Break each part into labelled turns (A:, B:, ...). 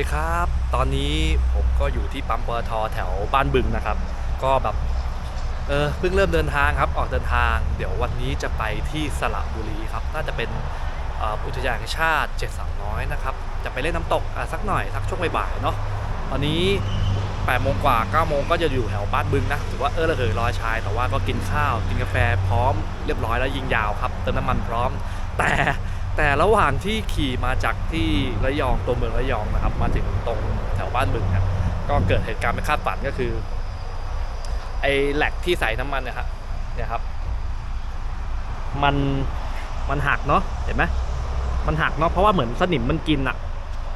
A: วัสดีครับ ตอนนี้ผมก็อยู่ที่ปั๊มปตทแถวบ้านบึงนะครับ ก็แบบเออเพิ่งเริ่มเดินทางครับ ออกเดินทาง เดี๋ยววันนี้จะไปที่สระบุรีครับ น่าจะเป็นอุทยานแห่งชาติเจ็ดสาวน้อยนะครับ จะไปเล่นน้ำตกสักหน่อยสักช่วงบ่ายๆเนาะตอนนี้8โมงกว่า9โมงก็จะอยู่แถวบ้านบึงนะถือว่าเออระเหยลอยชาย แต่ว่าก็กินข้าว กินกาแฟพร้อมเรียบร้อยแล้วยิงยาวครับ เติมน้ำมันพร้อม แต่ แต่ระหว่างที่ขี่มาจากที่ระยองตัวเมืองระยองนะครับ มาถึงตรงแถวบ้านบึงเนี่ยก็เกิดเหตุการณ์ไม่คาดฝันก็คือไอ้แหลกที่ใส่น้ำมันเนะครับเนี่ยครับ มันมันหักเนาะเห็นไหมมันหักเนาะเพราะว่าเหมือนสนิมมันกินอะ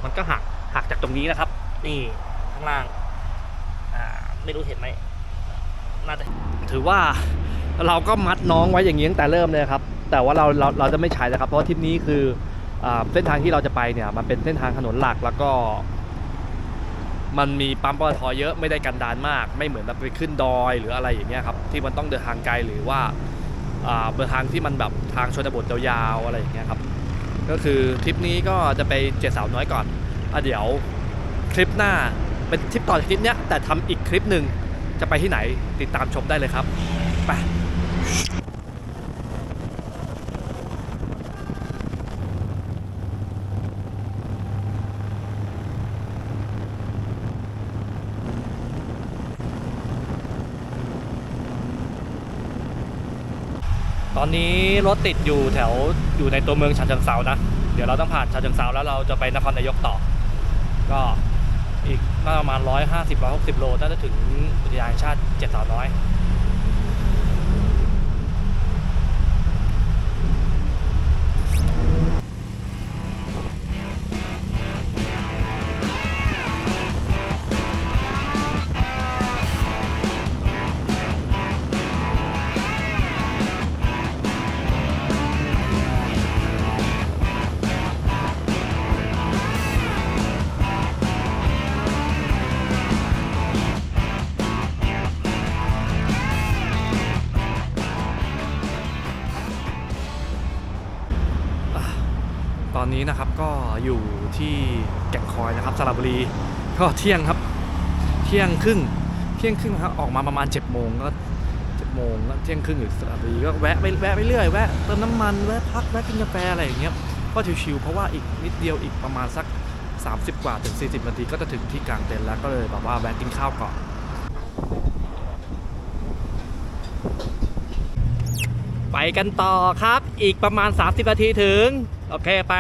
A: มันก็หักหักจากตรงนี้นะครับ นี่ข้างล่างอ่าไม่รู้เห็นไหมน่าจะถือว่าเราก็มัดน้องไว้อย่างนี้ตั้งแต่เริ่มเลยครับ แต่ว่าเราเราเราจะไม่ใช้นะครับ เพราะาทริปนี้คืออเส้นทางที่เราจะไปเนี่ยมันเป็นเส้นทางถนนหลักแล้วก็ มันมีปั๊มปตทเยอะไม่ได้กันดานมาก ไม่เหมือนแบบไปขึ้นดอยหรืออะไรอย่างเงี้ยครับที่มันต้องเดินทางไกลหรือว่าเดินทางที่มันแบบทางชนบทยาวๆอะไรอย่างเงี้ยครับก็คือทริปนี้ก็จะไปเจ็ดสาวน้อยก่อนอะเดี๋ยวคลิปหน้าเป็นทริปต่อจากคลิปเนี้ยแต่ทำอีกคลิปหนึ่งจะไปที่ไหนติดตามชมได้เลยครับไป อนนี้รถติดอยู่แถวอยู่ในตัวเมืองฉะเชิงเซานะ เดี๋ยวเราต้องผ่านฉะเชิงเซาแล้วเราจะไปนครนายกต่อ ก็อีกน่าประมาณ 150 160 โลน่าจะถึงอุทยานแห่งชาติเจ็ดสาวน้อย อยู่ที่แก่งคอยนะครับสระบุรีก็เที่ยงครับ เที่ยงครึ่งเที่ยงครึ่งครับออกมาประมาณ7จ็ดโมงก็เจ็ดโมงก็เที่ยงครึ่งอยู่สระบุรีก็แวะไปแวะไปเรื่อยแวะเติมน้ำมันแวะพักแวะกินกาแฟอะไรอย่างเงี้ยก็ชิวๆเพราะว่าอีกนิดเดียวอีกประมาณสัก 30 กว่าถึง 40 นาทีก็จะถึงที่กลางเต็นท์แล้วก็เลยแบบว่าแวะกินข้าวก่อนไปกันต่อครับ อีกประมาณ 30 นาทีถึง โอเคไป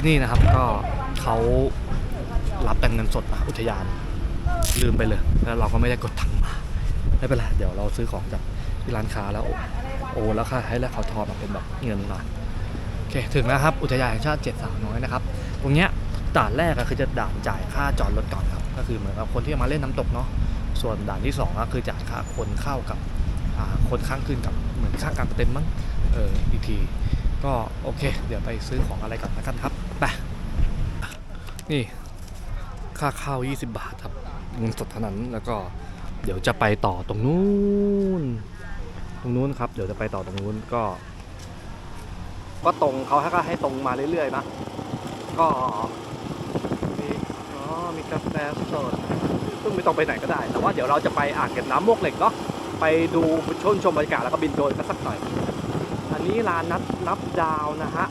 A: ที่นี่นะครับก็เขารับแต่เงินสดนะอุทยาน ลืมไปเลย แล้วเราก็ไม่ได้กดตังค์มา ไม่เป็นไรเดี๋ยวเราซื้อของจากที่ร้านค้าแล้วโอนแล้วค่ะให้แล้วเขาทอนมาเป็นแบบเงินมาโอเคถึงแล้วครับอุทยานแห่งชาติเจ็ดสาวน้อยนะครับ ตรงเนี้ยด่านแรกก็คือจะด่านจ่ายค่าจอดรถก่อนครับ ก็คือเหมือนกับคนที่มาเล่นน้ำตกเนาะส่วนด่านที่สองก็คือจ่ายค่าคนเข้ากับคนข้างขึ้นกับเหมือนข้ากลางเต็นท์มั้งเอออีกทีก็โอเค เดี๋ยวไปซื้อของอะไรก่อนแล้วกันครับ ไปนี่ค่าข้าว 20 บาทครับเงินสดเท่านั้นแล้วก็เดี๋ยวจะไปต่อตรงนู้น ตรงนู้นครับ เดี๋ยวจะไปต่อตรงนู้นก็ ก็ตรงเขาให้ก็ให้ตรงมาเรื่อยๆนะ ก็มีอ๋อมีกาแฟสดซึ่งไม่ต้องไปไหนก็ได้ แต่ว่าเดี๋ยวเราจะไปอ่างเก็บน้ำมวกเหล็กเนาะไปดูชมชมบรรยากาศแล้วก็บินโดรนกันสักหน่อย อันนี้ลานนับนับดาวนะฮะ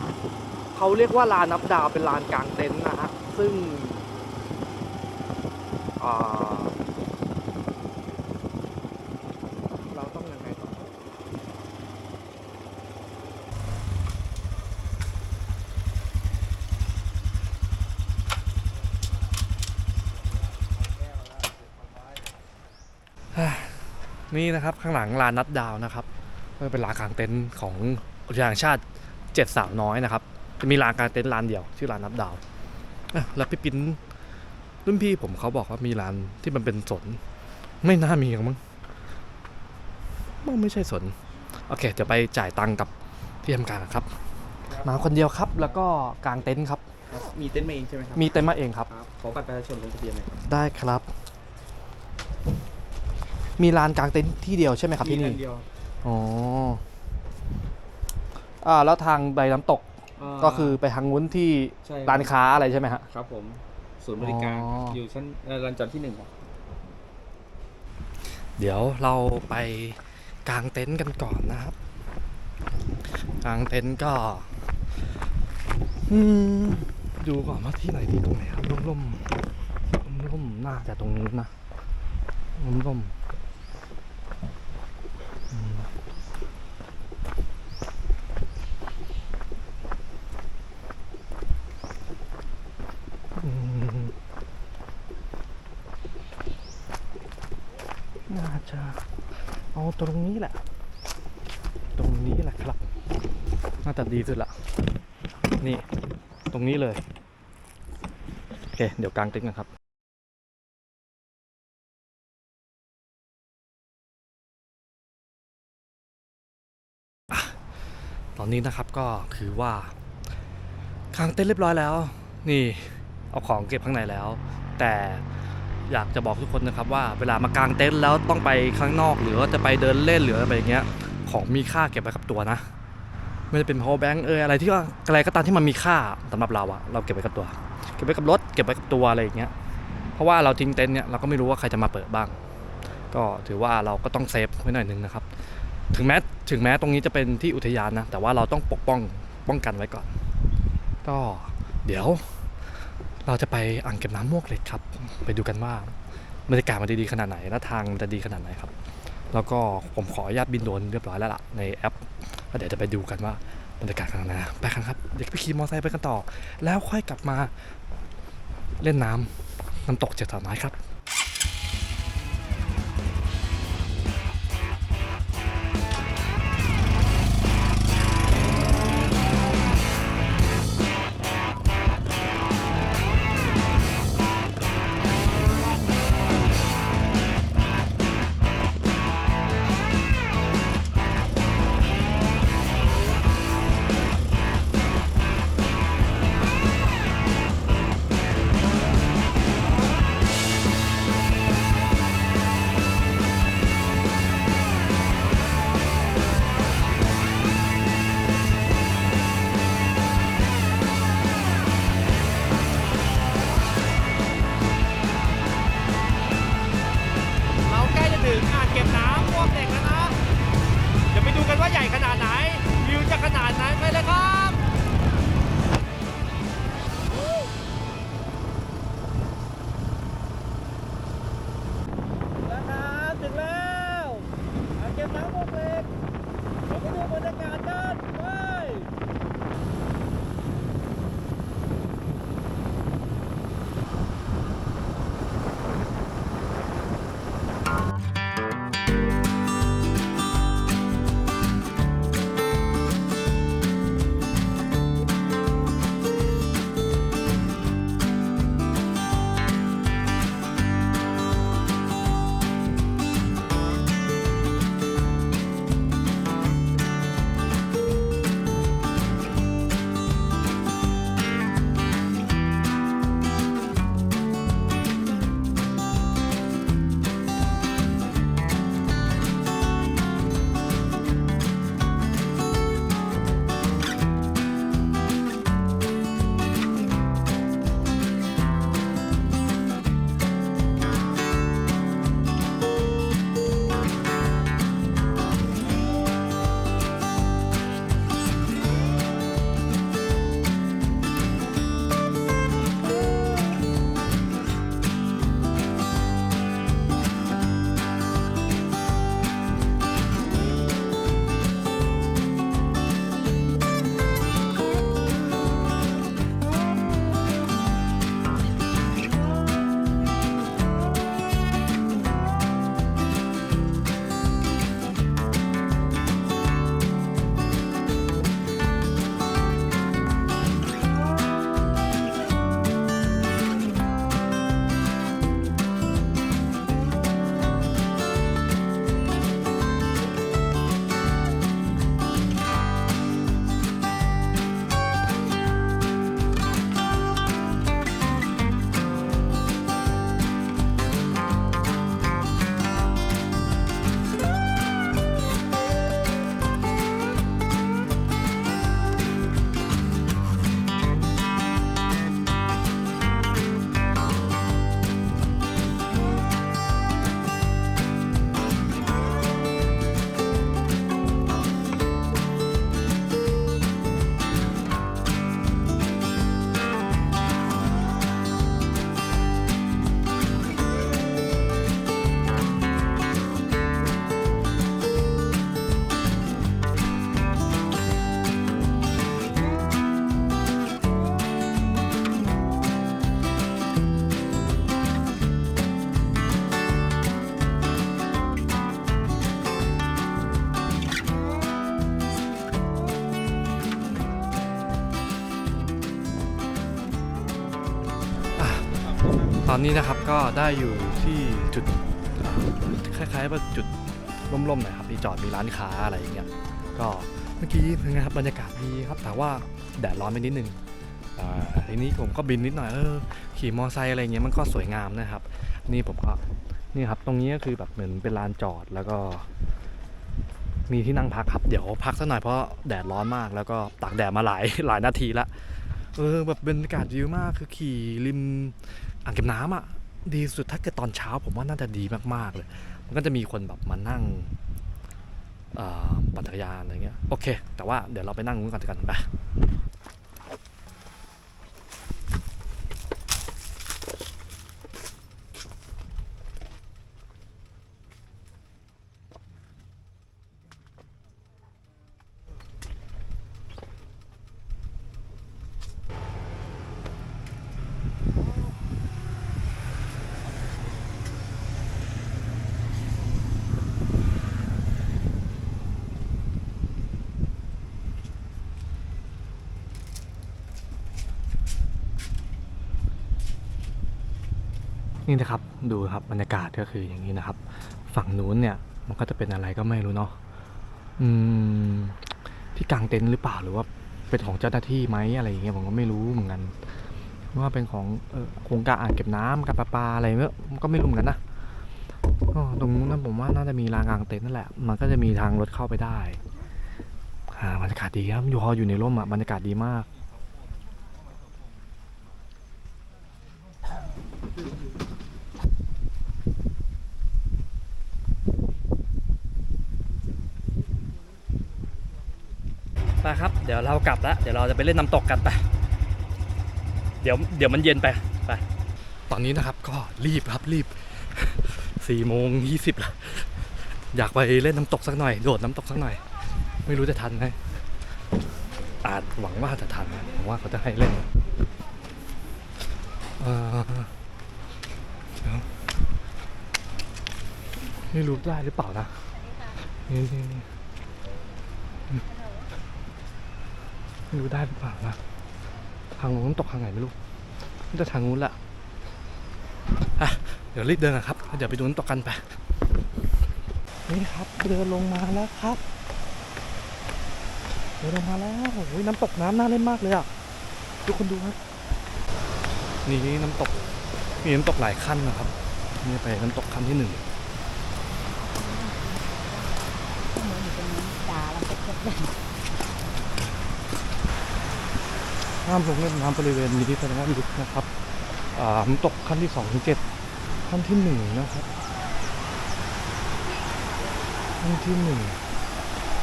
A: เขาเรียกว่าลานนับดาวเป็นลานกลางเต็นท์นะฮะซึ่งเราต้องยังไงต่อนี่นะครับข้างหลังลานนัดดาวนะครับก็เป็นลานกลางเต็นท์ของอุทยานแห่งชาติเจ็ดสาวน้อยนะครับ จะมีลานกลางเต็นท์ลานเดียวชื่อลานนัดดาวอะแล้วพี่ปิ้นรุ่นพี่ผมเขาบอกว่ามีลานที่มันเป็นสน ไม่น่ามีหรอกมั้งมันไม่ใช่สน โอเคเดี๋ยวไปจ่ายตังค์กับที่ทำการครับ มาคนเดียวครับ แล้วก็กางเต็นท์ครับ
B: มีเต็นท์มาเองใช่ไหมครับ
A: มีเต็นท์มาเองครับ
B: ครับขอบัตรประชาชนลงทะเบียนหน่อยครับ
A: ได้ครับ มีลานกลางเต็นท์ที่เดียวใช่ไหมครับที่
B: มี
A: นี่
B: อันเดียว
A: อ๋อ อ่า แล้วทางใบน้ำตกาก็คือไปทางนู้นที่
B: ใช่
A: ร้านค้าอะไรใช่ไหมฮะ
B: ครับผมศูนย์บริการ
A: อ๋อ
B: อ
A: อ
B: ยู่ชั้นเอ่อลานจอดที่หนึ่งครับ
A: เดี๋ยวเราไปกางเต็นท์กันก่อนนะครับ กางเต็นท์ก็ อืมดูก่อนว่าที่ไหนที่ตรงไหนครับร่มร่มร่มร่มๆน่าจะตรงนู้นนะร่มร่มๆอืมอืมน่าจะเอาตรงนี้ แหละ ตรงนี้แหละครับ น่าจะดีสุดละ นี่ ตรงนี้เลย โอเค เดี๋ยวกางเต็นท์กันครับอตอนนี้นะครับก็คือว่ากางเต็นท์เรียบร้อยแล้ว นี่ เอาของเก็บข้างในแล้ว แต่ อยากจะบอกทุกคนนะครับว่าเวลามากางเต็นท์แล้วต้องไปข้างนอกหรือว่าจะไปเดินเล่นหรืออะไรอย่างเงี้ยของมีค่าเก็บไว้กับตัวนะ ไม่ว่เป็น power bank เอออะไรที่ว่าอะไรก็ตามที่มันมีค่าสำหรับเราอะเราเก็บไว้กับตัว เก็บไว้กับรถเก็บไว้กับตัวอะไรอย่างเงี้ยเพราะว่าเราทิ้งเต็นท์เนี่ยเราก็ไม่รู้ว่าใครจะมาเปิดบ้าง ก็ถือว่าเราก็ต้องเซฟไว้หน่อยหนึงนะครับถึงแม้ถึงแม้ตรงนี้จะเป็นที่อุทยานนะแต่ว่าเราต้องปกป้องป้องกันไว้ก่อน ก็เดี๋ยว เราจะไปอ่างเก็บน้ำมวกเหล็กครับ ไปดูกันว่าบรรยากาศมันจะดีขนาดไหนและทางมันจะดีขนาดไหนครับ แล้วก็ผมขออนุญาตบินโดรนเรียบร้อยแล้วล่ะในแอปแล้วเดี๋ยวจะไปดูกันว่าบรรยากาศขนาดไหนไปกันครับ เดี๋ยวไปขี่มอเตอร์ไซค์ไปกันต่อ แล้วค่อยกลับมาเล่นน้ำน้ำตกเจ็ดสาวน้อยครับ อนนี้นะครับก็ได้อยู่ที่จุดคล้ายๆว่าจุดร่มๆหน่อยครับที่จอดมีร้านค้าอะไรอย่างเงี้ยก็เมื่อกี้เป็นไงครับบรรยากาศดีครับแต่ว่าแดดร้อนไปนิดนึงอ่าทีนี้ผมก็บินนิดหน่อยเออขี่มอไซค์อะไรเงี้ยมันก็สวยงามนะครับ นี่ผมก็นี่ครับ ตรงนี้ก็คือแบบเหมือนเป็นลานจอดแล้วก็ มีที่นั่งพักครับ เดี๋ยวพักสักหน่อยเพราะแดดร้อนมาก แล้วก็ตากแดดมาหลายหลายนาทีละเออแบบบรรยากาศดีมากคือขี่ริม อ่างเก็บน้ำอะดีสุดถ้าเกิดตอนเช้าผมว่าน่าจะดีมากๆเลย มันก็จะมีคนแบบมานั่งปั่นจักรยานอะไรเงี้ยโอเค แต่ว่าเดี๋ยวเราไปนั่งกันก่อนกันไป นี่นะครับดูครับบรรยากาศก็คืออย่างนี้นะครับ ฝั่งนู้นเนี่ยมันก็จะเป็นอะไรก็ไม่รู้เนาะอืมที่กลางเต็นท์หรือเปล่าหรือว่าเป็นของเจ้าหน้าที่ไหมอะไรอย่างเงี้ยผมก็ไม่รู้เหมือนกันว่าเป็นของโครงการอ่างเก็บน้ำการประปลาอะไรเงี้ยก็ไม่รู้เหมือนกันนะตรงนู้นนะผมว่าน่าจะมีลานกลางเต็นท์นั่นแหละ มันก็จะมีทางรถเข้าไปได้อ่าบรรยากาศดีครับอยู่พออยู่ในร่มอะบรรยากาศดีมาก ครับ เดี๋ยวเรากลับแล้วเดี๋ยวเราจะไปเล่นน้ำตกกันไป เดี๋ยวเดี๋ยวมันเย็นไปไป ตอนนี้นะครับก็รีบครับรีบสี่โมงยี่สิบละอยากไปเล่นน้ำตกสักหน่อย โดดน้ำตกสักหน่อย ไม่รู้จะทันไหมอาจหวังว่าจะทันนะหวังว่าเขาจะให้เล่นเอ่อเดี๋ยวไม่รู้ได้หรือเปล่านะนี่นี่นี่ ไม่รู้ได้หรือเปล่านะทางนู้นตกทางไหนไม่รู้น่าจะทางนู้นแหละอะเดี๋ยวรีบเดินกันครับเดี๋ยวไปดูน้ำตกกันไปนี่ครับเดินลงมาแล้วครับเดินลงมาแล้วโอ้ยน้ำตกน้ำน่าเล่นมากเลยอะทุกคนดูครับนี่น้ำตกมีน้ำตกหลายขั้นนะครับนี่ไปน้ำตกขั้นที่หนึ่ง
C: เหมือนอยู่ตรงนี้ด่าเราเป็นคน
A: ห้ามลงเล่นน้ำบริเวณนี้แสดงว่าลึกนะครับอ่าน้ำตกขั้นที่สองถึงเจ็ดขั้นที่หนึ่งนะครับขั้นที่หนึ่ง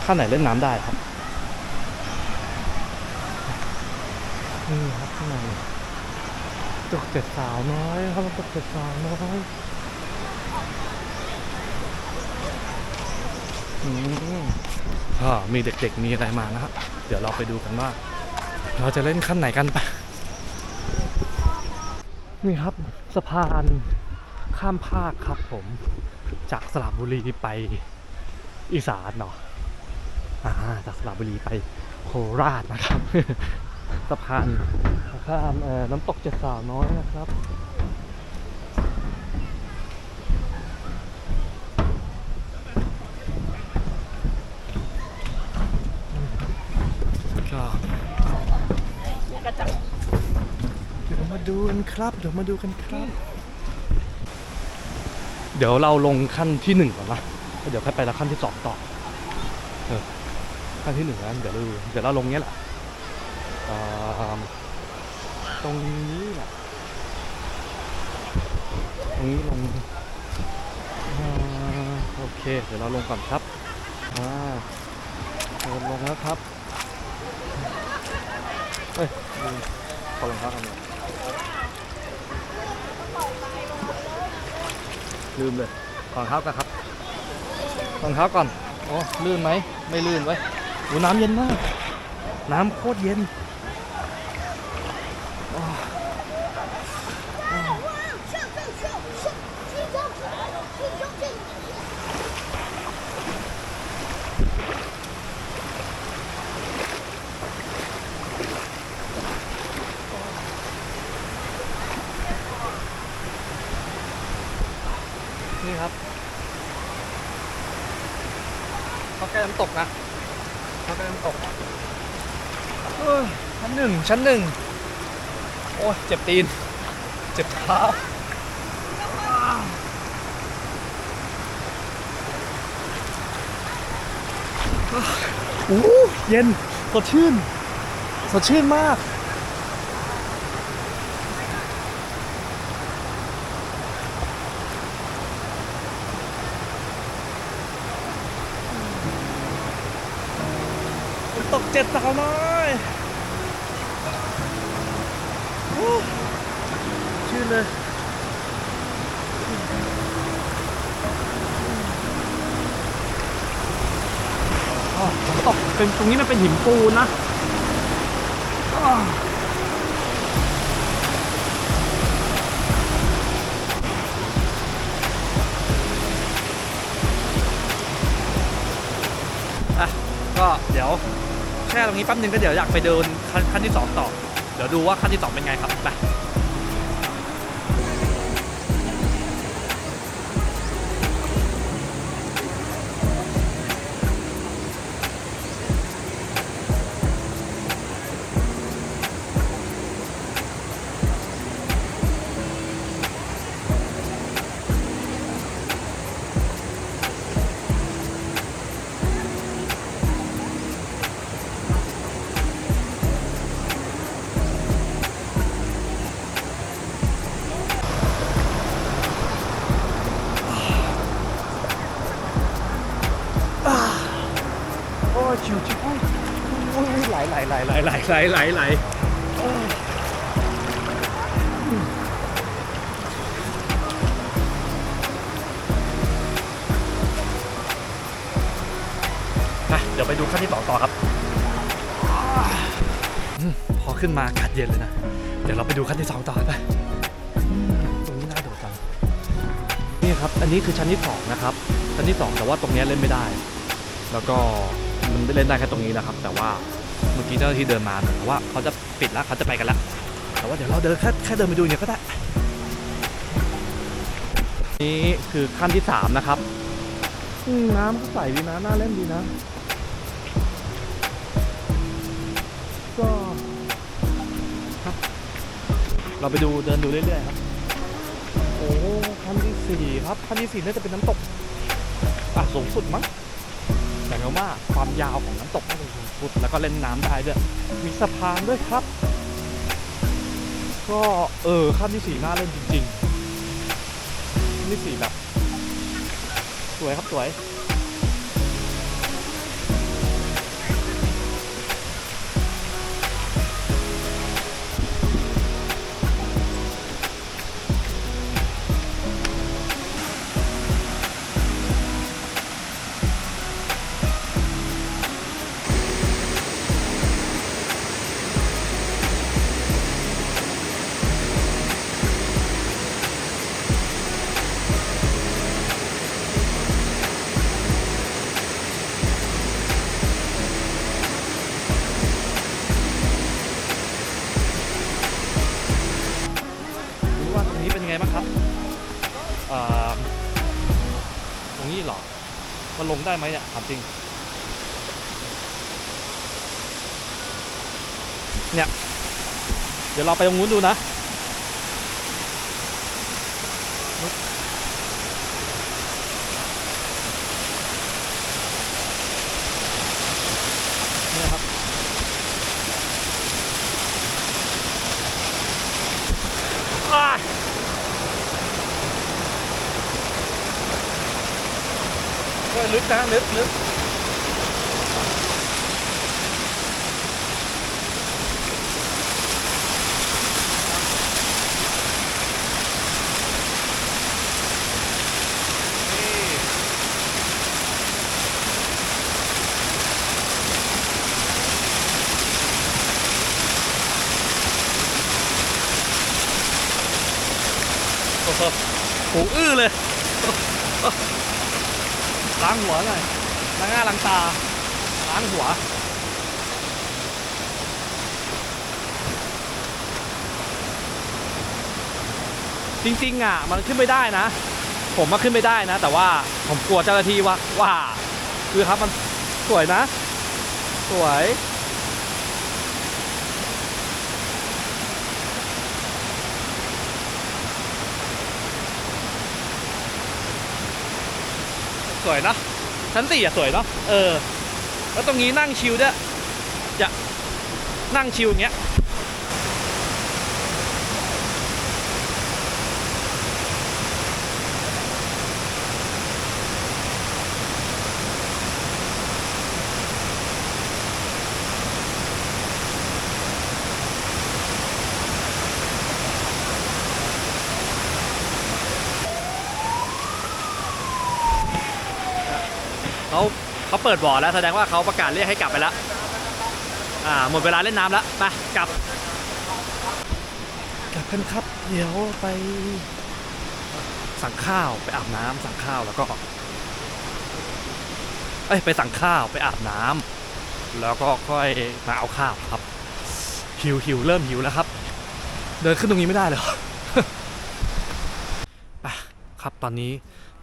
A: ขั้นไหนเล่นน้ำได้ครับนี่ครับข้างในตกเจ็ดสาวน้อยครับตกเจ็ดสาวน้อยอืมอ่ามีเด็กๆมีอะไรมานะครับเดี๋ยวเราไปดูกันว่า เราจะเล่นขั้นไหนกันปะนี่ครับสะพานข้ามภาคครับผม จากสระบุรีไปอีสานเนาะอ่าจากสระบุรีไปโคราชนะครับ สะพานข้ามน้ำตกเจ็ดสาวน้อยนะครับ ก็ เดูกันครับ เดี๋ยวมาดูกันครับ เดี๋ยวเราลงขั้นที่หนึ่งก่อนนะเดี๋ยวค่อยไปล้วขั้นที่สองต่อเออขั้นที่หนึ่งแล้วเดี๋ยวเราเดี๋ยวเราลงเนี้ยแหละอ่าตรงนี้แหละตรงนี้ลงอ่าโอเค เดี๋ยวเราลงก่อนครับอ่าเราลงแล้วครับเอ้ยลืมขอรองเท้ากันเลย ลืมเลยรองเท้ากันครับรองเท้าก่อนโอ้ลื่นไหมไม่ลื่นไว้ยโอ้น้ำเย็นมาก น้ำโคตรเย็นโอ้ เขาใกล้น้ำตกนะเขาใกล้น้ำตกเอ้ย ชั้นหนึ่งชั้นหนึ่งโอ้ยเจ็บตีน เจ็บเท้าโอ้เย็นสดชื่นสดชื่นมากตกเจ็ดสาวน้อย ชื่นเลยอ๋อน้ตกเป็นตรงนี้มันเป็นหินปูนนะอะก็เดี๋ยวแช่ตรงนี้แป๊บนึงก็เดี๋ยวอยากไปเดินขั้นที่สองต่อ เดี๋ยวดูว่าขั้นที่สองเป็นไงครับไป ไหลไหลไหลไหลไหลโอ้ยไปเดี๋ยวไปดูขั้นที่สองต่อครับอพอขึ้นมาอากาศเย็นเลยนะ เดี๋ยวเราไปดูขั้นที่สองต่อไปตรงนี้น่าโดดจังนี่ครับ อันนี้คือชั้นที่สองนะครับ ชั้นที่สองแต่ว่าตรงนี้เล่นไม่ได้ แล้วก็มันเล่นได้แค่ตรงนี้นะครับ แต่ว่า เมื่อกี้เจ้าที่เดินมาเหมือนว่าเขาจะปิดแล้วเขาจะไปกันแล้วแต่ว่าเดี๋ยวเราเดินแค่แค่เดินไปดูอย่างเดียวก็ได้นี่คือขั้นที่สามนะครับน้ำก็ใสดีนะน่าเล่นดีนะ ก็ครับ เราไปดูเดินดูเรื่อยๆครับ โอ้ขั้นที่สี่ครับขั้นที่สี่น่าจะเป็นน้ำตกอะสูงสุดมั้งแต่ว่าความยาวของน้ำตกน่าจะ สูงสุดแล้วก็เล่นน้ำได้ด้วยมีสะพานด้วยครับ ก็เออขั้นที่สี่น่าเล่นจริงๆขั้นที่สี่แบบ สวยครับสวย หรอ มันลงได้ไหมเนี่ยถามจริง เนี่ย เดี๋ยวเราไปตรงนู้นดูนะ เนี่ยครับ อ้ายก็ลึกนะลึกลึกนี่โอ้โหูอื้อเลยล้างหัวหน่อยล้างหน้าล้างตาล้างหัวจริงๆอะมันขึ้นไม่ได้นะ ผมมาขึ้นไม่ได้นะ แต่ว่าผมกลัวเจ้าหน้าที่ว่าว่า คือครับมันสวยนะ สวย สวยเนาะชั้นสี่อะสวยเนาะเออ แล้วตรงนี้นั่งชิลด้วยจะนั่งชิลอย่างเงี้ย เขา เปิดบ่อแล้วแสดงว่าเขาประกาศเรียกให้กลับไปแล้วอ่าหมดเวลาเล่นน้ำแล้วไปกลับ กลับกันครับ เดี๋ยวไปสั่งข้าวไปอาบน้ำสั่งข้าวแล้วก็เอ้ยไปสั่งข้าวไปอาบน้ำแล้วก็ค่อยมาเอาข้าวครับ หิวหิวเริ่มหิวแล้วครับ เดินขึ้นตรงนี้ไม่ได้เลยไปครับตอนนี้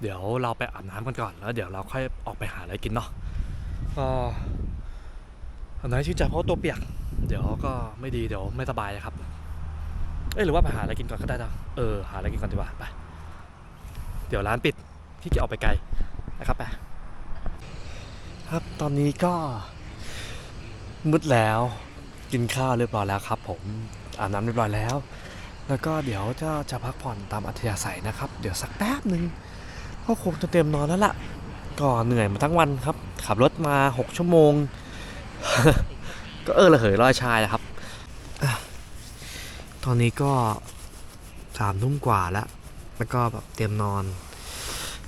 A: เดี๋ยวเราไปอาบน้ำกันก่อนแล้ว เดี๋ยวเราค่อยออกไปหาอะไรกินเนาะ ก็นไหนชื่นใจเพราะตัวเปียก เดี๋ยวก็ไม่ดีเดี๋ยวไม่สบายครับ เอ้ยหรือว่าไปหาอะไรกินก่อนก็ได้นะเออหาอะไรกินก่อนดีกว่าไปเดี๋ยวร้านปิดที่จะออกไปไกลนะครับไปครับตอนนี้ก็มืดแล้วกินข้าวเรียบร้อยแล้วครับ ผมอาบน้ำเรียบร้อยแล้ว แล้วก็เดี๋ยวจะจะพักผ่อนตามอัธยาศัยนะครับ เดี๋ยวสักแป๊บหนึ่งก็คงจะเตรียมนอนแล้วล่ะ ก็เหนื่อยมาทั้งวันครับ ขับรถมา 6 ชั่วโมง ก็เออระเหยลอยชายนะครับ ตอนนี้ก็สามทุ่มกว่าแล้ว แล้วก็แบบเตรียมนอน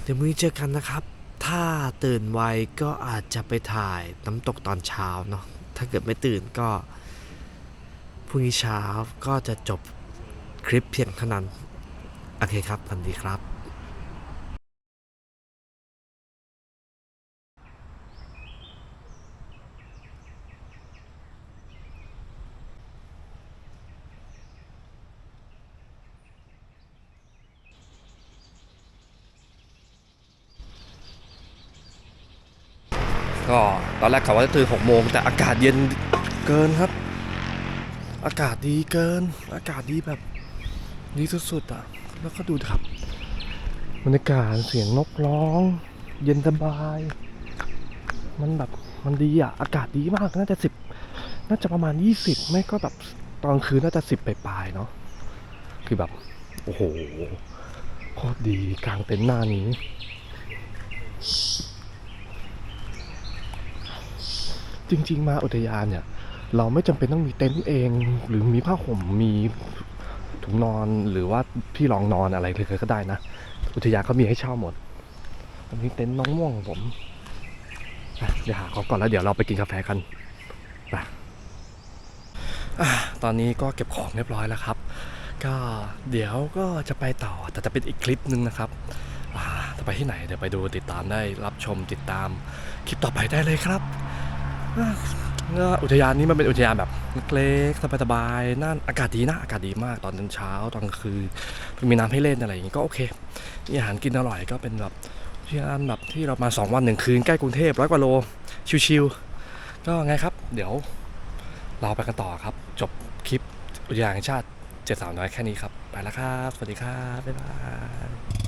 A: เดี๋ยวมื้อนี้เจอกันนะครับ ถ้าตื่นไวก็อาจจะไปถ่ายน้ำตกตอนเช้าเนาะ ถ้าเกิดไม่ตื่นก็พรุ่งนี้เช้าก็จะจบคลิปเพียงเท่านั้น โอเคครับสวัสดีครับ ก็ต อนแรกเขาว่าจะตื่นหกโมงแต่อากาศเย็นเกินครับ อากาศดีเกิน อากาศดีแบบดีสุดๆอะ แล้วก็ดูครับบรรยากาศเสียงนกร้อง เย็นสบาย มันแบบมันดีอะ อากาศดีมากน่าจะสิบน่าจะประมาณยี่สิบไม่ก็แบบตอนคืนน่าจะสิบปลายๆเนาะคือแบบ โอ้โหโคตรดีกลางเต็นท์หน้านี้ จริง ๆ มาอุทยานเนี่ย เราไม่จำเป็นต้องมีเต็นท์เอง หรือมีผ้าห่มมีถุงนอนหรือว่าที่รองนอนอะไรเลยก็ได้นะ อุทยานเขามีให้เช่าหมดตรงนี้เต็นท์น้องม่วงของผมเดี๋ยวหาเขาก่อนแล้วเดี๋ยวเราไปกินกาแฟกันไปอะตอนนี้ก็เก็บของเรียบร้อยแล้วครับ ก็เดี๋ยวก็จะไปต่อแต่จะเป็นอีกคลิปหนึ่งนะครับจะไปที่ไหนเดี๋ยวไปดูติดตามได้รับชมติดตามคลิปต่อไปได้เลยครับ อุทยานนี้มันเป็นอุทยานแบบเล็กๆสบายๆน่าอากาศดีนะอากาศดีมากตอนเช้าตอนกลางคืนมีน้ำให้เล่นอะไรอย่างงี้ก็โอเคมีอาหารกินอร่อยก็เป็นแบบอุทยานแบบที่เรามา 2 วันหนึ่งคืนใกล้กรุงเทพร้อยกว่าโลชิวๆก็ไงครับ เดี๋ยวเราไปกันต่อครับ จบคลิปอุทยานแห่งชาติเจ็ดสาวน้อยแค่นี้ครับ ไปแล้วครับ สวัสดีครับ บ๊ายบาย